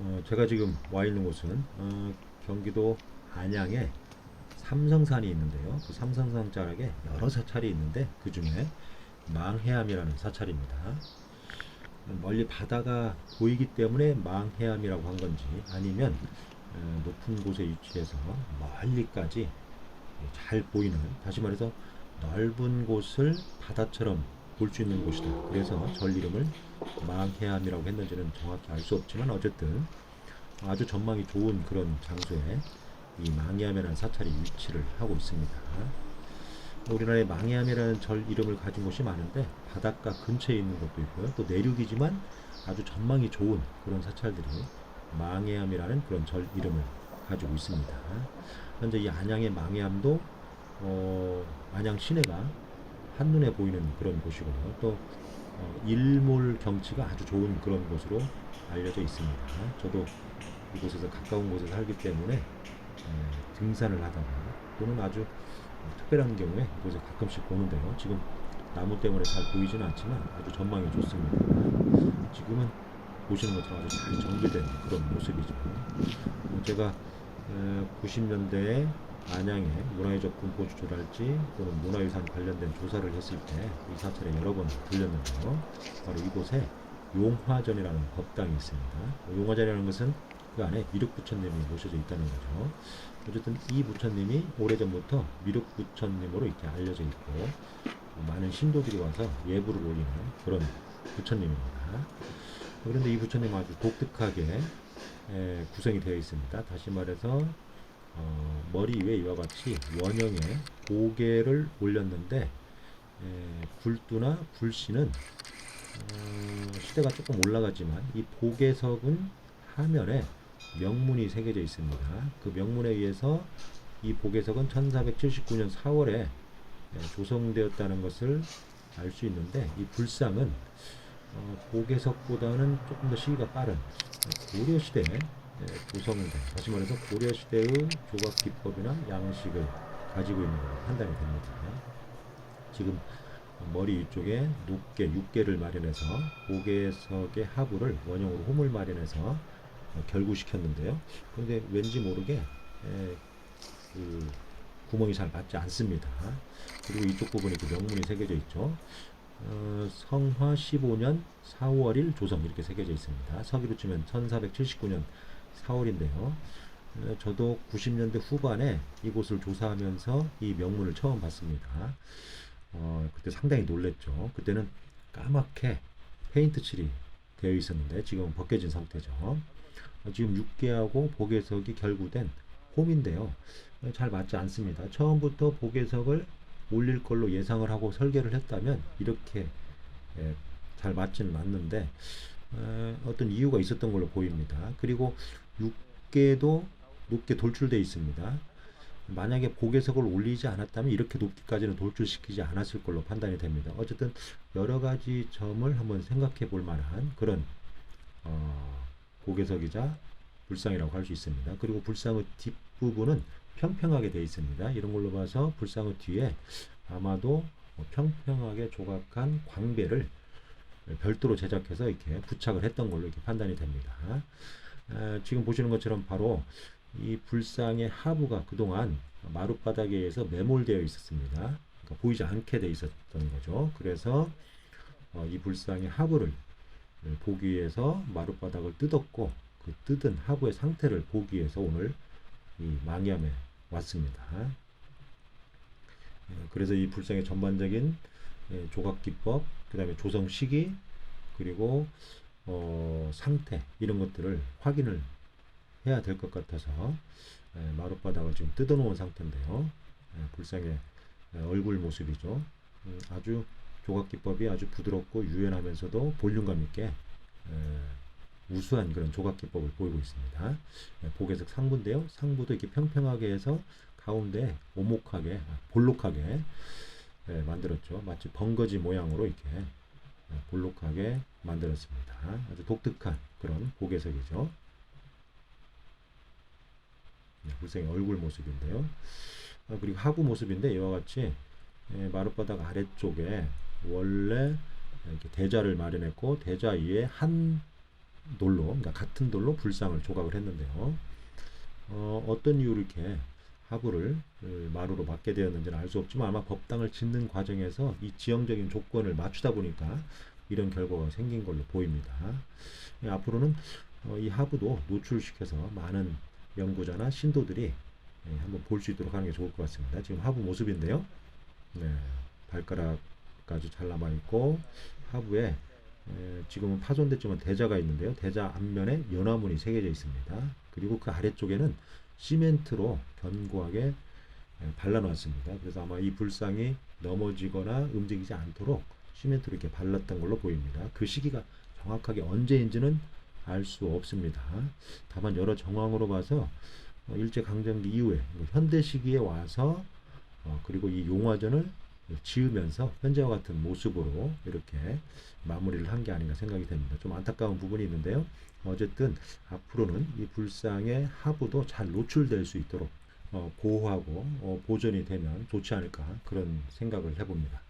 어, 제가 지금 와 있는 곳은 어, 경기도 안양에 삼성산이 있는데요. 그 삼성산 자락에 여러 사찰이 있는데 그 중에 망해암이라는 사찰입니다. 멀리 바다가 보이기 때문에 망해암이라고 한 건지 아니면 어, 높은 곳에 위치해서 멀리까지 잘 보이는 다시 말해서 넓은 곳을 바다처럼 볼 수 있는 곳이다. 그래서 절 이름을 망해암이라고 했는지는 정확히 알 수 없지만 어쨌든 아주 전망이 좋은 그런 장소에 이 망해암이라는 사찰이 위치를 하고 있습니다. 우리나라에 망해암이라는 절 이름을 가진 곳이 많은데 바닷가 근처에 있는 곳도 있고요. 또 내륙이지만 아주 전망이 좋은 그런 사찰들이 망해암이라는 그런 절 이름을 가지고 있습니다. 현재 이 안양의 망해암도 어, 안양 시내가 한눈에 보이는 그런 곳이고요. 또 어, 일몰 경치가 아주 좋은 그런 곳으로 알려져 있습니다. 저도 이곳에서 가까운 곳에 살기 때문에 에, 등산을 하다가 또는 아주 특별한 경우에 이곳에 가끔씩 보는데요. 지금 나무 때문에 잘 보이지는 않지만 아주 전망이 좋습니다. 지금은 보시는 것처럼 아주 잘 정비된 그런 모습이죠. 어, 제가 90년대에 안양에 문화유적 분포 조사랄지 또는 문화유산 관련된 조사를 했을 때 이 사찰에 여러 번 들렸는데요. 바로 이곳에 용화전이라는 법당이 있습니다. 용화전이라는 것은 그 안에 미륵 부처님이 모셔져 있다는 거죠. 어쨌든 이 부처님이 오래전부터 미륵 부처님으로 이렇게 알려져 있고 많은 신도들이 와서 예불을 올리는 그런 부처님입니다. 그런데 이 부처님 아주 독특하게 에, 구성이 되어 있습니다. 다시 말해서 어, 머리 위에 이와 같이 원형의 고개를 올렸는데 에, 굴두나 불씨는 어, 시대가 조금 올라가지만 이 보개석은 하면에 명문이 새겨져 있습니다. 그 명문에 의해서 이 보개석은 1479년 4월에 조성되었다는 것을 알 수 있는데 이 불상은 어, 보개석보다는 조금 더 시기가 빠른 고려 시대 에 조성된 다시 말해서 고려 시대의 조각 기법이나 양식을 가지고 있는 것으로 판단이 됩니다. 지금 머리 위쪽에 높게 육개를 마련해서 보개석의 하부를 원형으로 홈을 마련해서 결구시켰는데요. 그런데 왠지 모르게 에, 그 구멍이 잘 맞지 않습니다. 그리고 이쪽 부분에 그 명문이 새겨져 있죠. 어, 성화 15년 4월 1 조성 이렇게 새겨져 있습니다. 서기로 치면 1479년 4월인데요. 어, 저도 90년대 후반에 이곳을 조사하면서 이 명문을 처음 봤습니다. 어, 그때 상당히 놀랬죠. 그때는 까맣게 페인트 칠이 되어 있었는데 지금은 벗겨진 상태죠. 어, 지금 육개하고 보개석이 결구된 홈인데요. 어, 잘 맞지 않습니다. 처음부터 보개석을 올릴 걸로 예상을 하고 설계를 했다면 이렇게 예, 잘 맞지는 않는데 어, 어떤 이유가 있었던 걸로 보입니다. 그리고 육개도 높게 돌출되어 있습니다. 만약에 보개석을 올리지 않았다면 이렇게 높이까지는 돌출시키지 않았을 걸로 판단이 됩니다. 어쨌든 여러 가지 점을 한번 생각해 볼 만한 그런 어, 보개석이자 불상이라고 할 수 있습니다. 그리고 불상의 뒷부분은 평평하게 되어 있습니다. 이런 걸로 봐서 불상의 뒤에 아마도 뭐 평평하게 조각한 광배를 별도로 제작해서 이렇게 부착을 했던 걸로 이렇게 판단이 됩니다. 아, 지금 보시는 것처럼 바로 이 불상의 하부가 그동안 마룻바닥에 의해서 매몰되어 있었습니다. 그러니까 보이지 않게 되어 있었던 거죠. 그래서 어, 이 불상의 하부를 보기 위해서 마룻바닥을 뜯었고 그 뜯은 하부의 상태를 보기 위해서 오늘 이 망야에 왔습니다. 예, 그래서 이 불상의 전반적인 예, 조각 기법, 그 다음에 조성 시기, 그리고 어, 상태 이런 것들을 확인을 해야 될 것 같아서 예, 마룻바닥을 지금 뜯어놓은 상태인데요. 불상의 얼굴 모습이죠. 음, 아주 조각 기법이 아주 부드럽고 유연하면서도 볼륨감 있게 우수한 그런 조각 기법을 보이고 있습니다. 보개석 상부인데요. 상부도 이렇게 평평하게 해서 가운데 오목하게 아, 볼록하게 만들었죠. 마치 벙거지 모양으로 이렇게 볼록하게 만들었습니다. 아주 독특한 그런 보개석이죠. 불생의 얼굴 모습인데요. 아, 그리고 하부 모습인데 이와 같이 마룻바닥 아래쪽에 원래 이렇게 대자를 마련했고 대자 위에 한 돌로, 그러니까 같은 돌로 불상을 조각을 했는데요. 어, 어떤 이유로 이렇게 하부를 어, 마루로 받게 되었는지는 알 수 없지만 아마 법당을 짓는 과정에서 이 지형적인 조건을 맞추다 보니까 이런 결과가 생긴 걸로 보입니다. 예, 앞으로는 어, 이 하부도 노출시켜서 많은 연구자나 신도들이 예, 한번 볼 수 있도록 하는 게 좋을 것 같습니다. 지금 하부 모습인데요. 네, 발가락까지 잘 남아 있고 하부에 에, 지금은 파손됐지만 대자가 있는데요. 대자 앞면에 연화문이 새겨져 있습니다. 그리고 그 아래쪽에는 시멘트로 견고하게 에, 발라놨습니다. 그래서 아마 이 불상이 넘어지거나 움직이지 않도록 시멘트로 이렇게 발랐던 걸로 보입니다. 그 시기가 정확하게 언제인지는 알 수 없습니다. 다만 여러 정황으로 봐서 어, 일제 강점기 이후에 뭐 현대 시기에 와서 어, 그리고 이 용화전을 지으면서 현재와 같은 모습으로 이렇게 마무리를 한 게 아닌가 생각이 됩니다. 좀 안타까운 부분이 있는데요. 어쨌든 앞으로는 이 불상의 하부도 잘 노출될 수 있도록 어, 보호하고 어, 보존이 되면 좋지 않을까 그런 생각을 해봅니다.